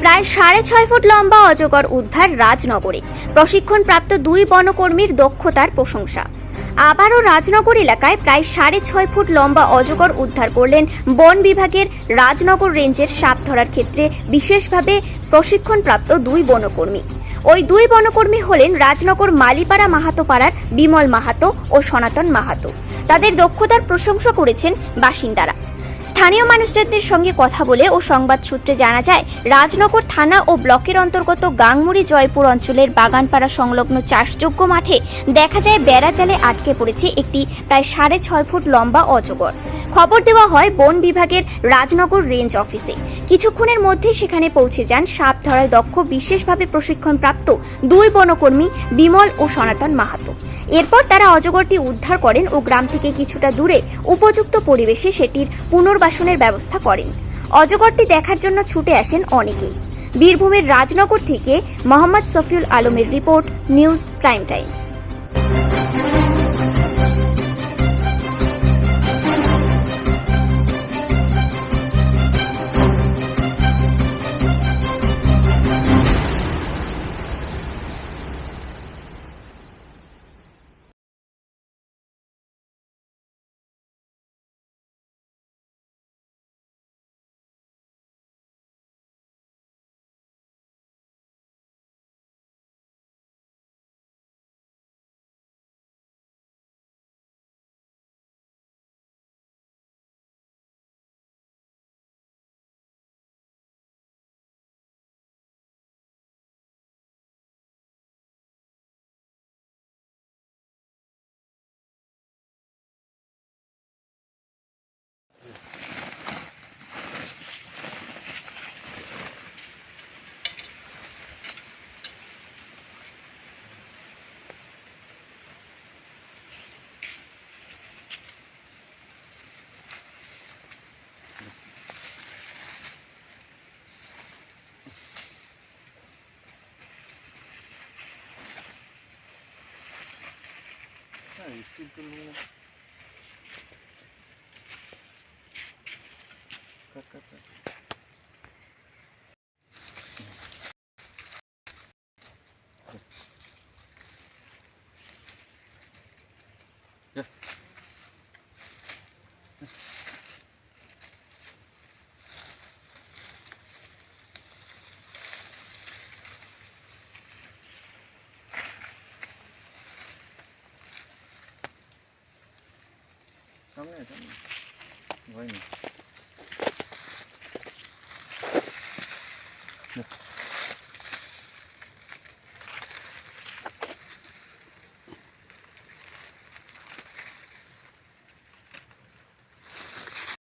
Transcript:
প্রায় সাড়ে ছয় ফুট লম্বা অজগর উদ্ধার রাজনগরে। প্রশিক্ষণপ্রাপ্ত দুই বনকর্মীর দক্ষতার প্রশংসা। আবারও রাজনগর এলাকায় প্রায় সাড়ে ছয় ফুট লম্বা অজগর উদ্ধার করলেন বন বিভাগের রাজনগর রেঞ্জের সাপ ধরার ক্ষেত্রে বিশেষভাবে প্রশিক্ষণপ্রাপ্ত দুই বনকর্মী। ওই দুই বনকর্মী হলেন রাজনগর মালিপাড়া মাহাতো পাড়ার বিমল মাহাতো ও সনাতন মাহাতো। তাদের দক্ষতার প্রশংসা করেছেন বাসিন্দারা। স্থানীয় মানুষজনদের সঙ্গে কথা বলে ও সংবাদ সূত্রে জানা যায়, রাজনগর থানা ও ব্লকের অন্তর্গত গাংমুড়ি জয়পুর অঞ্চলের বাগানপাড়া সংলগ্ন চাষযোগ্য মাঠে দেখা যায় বেড়া জালে আটকে পড়েছে একটি প্রায় সাড়ে ছয় ফুট লম্বা অজগর। খবর দেওয়া হয়, বন বিভাগের রাজনগর রেঞ্জ অফিসে। কিছুক্ষণের মধ্যে সেখানে পৌঁছে যান সাপ ধরায় দক্ষ, বিশেষভাবে প্রশিক্ষণপ্রাপ্ত দুই বনকর্মী বিমল ও সনাতন মাহাতো। এরপর তারা অজগরটি উদ্ধার করেন ও গ্রাম থেকে কিছুটা দূরে উপযুক্ত পরিবেশে সেটির পুনর্বাসনের ব্যবস্থা করেন। অজগরটি দেখার জন্য ছুটে আসেন অনেকেই বীরভূমের রাজনগর থেকে মোহাম্মদ সফিউল আলমের রিপোর্ট, নিউজ প্রাইম টাইমস। и стукнуло. Как это? ダメだよすごいね。